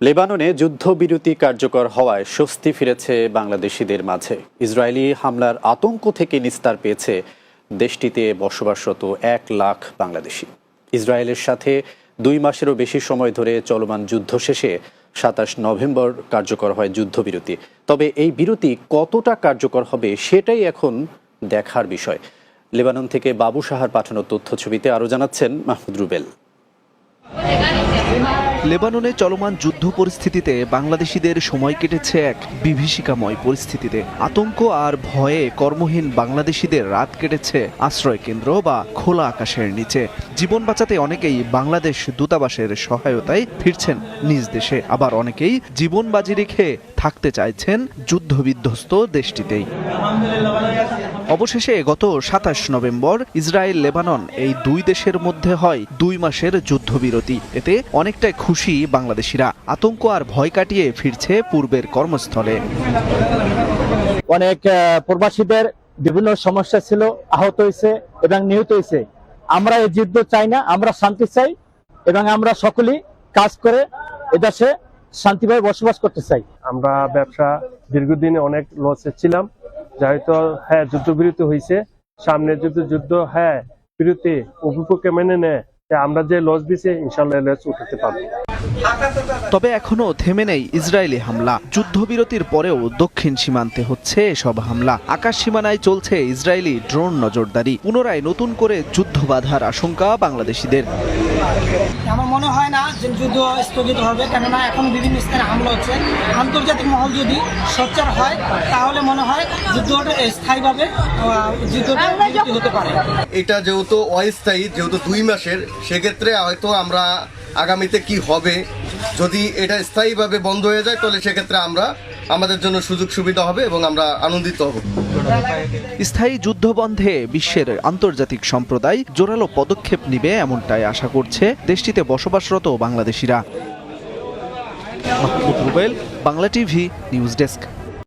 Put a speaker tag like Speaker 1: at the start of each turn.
Speaker 1: লেবাননে যুদ্ধবিরতি কার্যকর হওয়ায় স্বস্তি ফিরেছে বাংলাদেশিদের মাঝে। ইসরায়েলি হামলার আতঙ্ক থেকে নিস্তার পেয়েছে দেশটিতে বসবাসরত এক লাখ বাংলাদেশি। ইসরায়েলের সাথে দুই মাসেরও বেশি সময় ধরে চলমান যুদ্ধ শেষে সাতাশ নভেম্বর কার্যকর হয় যুদ্ধবিরতি। তবে এই বিরতি কতটা কার্যকর হবে সেটাই এখন দেখার বিষয়। লেবানন থেকে বাবু সাহার পাঠানো তথ্য ছবিতে আরও জানাচ্ছেন মাহমুদ রুবেল।
Speaker 2: লেবাননে চলমান যুদ্ধ পরিস্থিতিতে বাংলাদেশিদের সময় কেটেছে এক বিভীষিকাময় পরিস্থিতিতে। আতঙ্ক আর ভয়ে কর্মহীন বাংলাদেশিদের রাত কেটেছে আশ্রয় কেন্দ্র বা খোলা আকাশের নিচে। জীবন বাঁচাতে অনেকেই বাংলাদেশ দূতাবাসের সহায়তায় ফিরছেন নিজ দেশে। আবার অনেকেই জীবন বাজি রেখে থাকতে চাইছেন যুদ্ধবিধ্বস্ত দেশটিতেই। অবশেষে গত সাতাশ নভেম্বর ইসরায়েল লেবানন এই দুই দেশের মধ্যে হয় দুই মাসের যুদ্ধবিরতি। এতে অনেকটাই খুশি বাংলাদেশিরা। আতঙ্ক আর ভয় কাটিয়ে ফিরছে পূর্বের কর্মস্থলে।
Speaker 3: অনেক প্রবাসীদের বিভিন্ন সমস্যা ছিল আহত হয়েছে এবং নিহত হয়েছে। আমরা এই যুদ্ধ চাই না আমরা শান্তি চাই এবং আমরা সকলেই কাজ করে এদেশে শান্তিভাবে বসবাস করতে চাই।
Speaker 4: আমরা ব্যবসা দীর্ঘদিন অনেক লসে ছিলাম। যেহেতু হ্যাঁ যুদ্ধবিরতি হয়েছে সামনে যদি যুদ্ধ হ্যাঁ বিরতি উপপক্ষে মেনে নেয় আমরা যে লস দিছি ইনশাল্লাহ লস উঠাতে পারব।
Speaker 2: তবে এখনও থেমে নেই ইসরায়েলি হামলা। যুদ্ধবিরতির পরেও দক্ষিণ সীমান্তে হচ্ছে এসব হামলা। আকাশ সীমানায় চলছে ইসরায়েলি ড্রোন নজরদারি। পুনরায় নতুন করে যুদ্ধ বাধার আশঙ্কা বাংলাদেশিদের।
Speaker 5: আমার মনে হয় না যে যুদ্ধ স্থগিত হবে, কেননা এখন বিভিন্ন স্থানে হামলা হচ্ছে। আন্তর্জাতিক মহল যদি সোচ্চার হয়, তাহলে মনে হয় যুদ্ধটা স্থায়ীভাবে যুদ্ধটা হতে পারে।
Speaker 6: এটা যেহেতু অস্থায়ী, যেহেতু দুই মাসের, সেক্ষেত্রে হয়তো আমরা আগামীতে কি হবে যদি এটা স্থায়ীভাবে বন্ধ হয়ে যায় তাহলে সেক্ষেত্রে আমরা আমাদের জন্য সুযোগ সুবিধা হবে এবং আমরা আনন্দিত হব।
Speaker 2: স্থায়ী যুদ্ধবন্ধে বিশ্বের আন্তর্জাতিক সম্প্রদায় জোরালো পদক্ষেপ নিবে এমনটাই আশা করছে দেশটিতে বসবাসরত বাংলাদেশিরা। Mahmud Rubel Bangla TV news desk.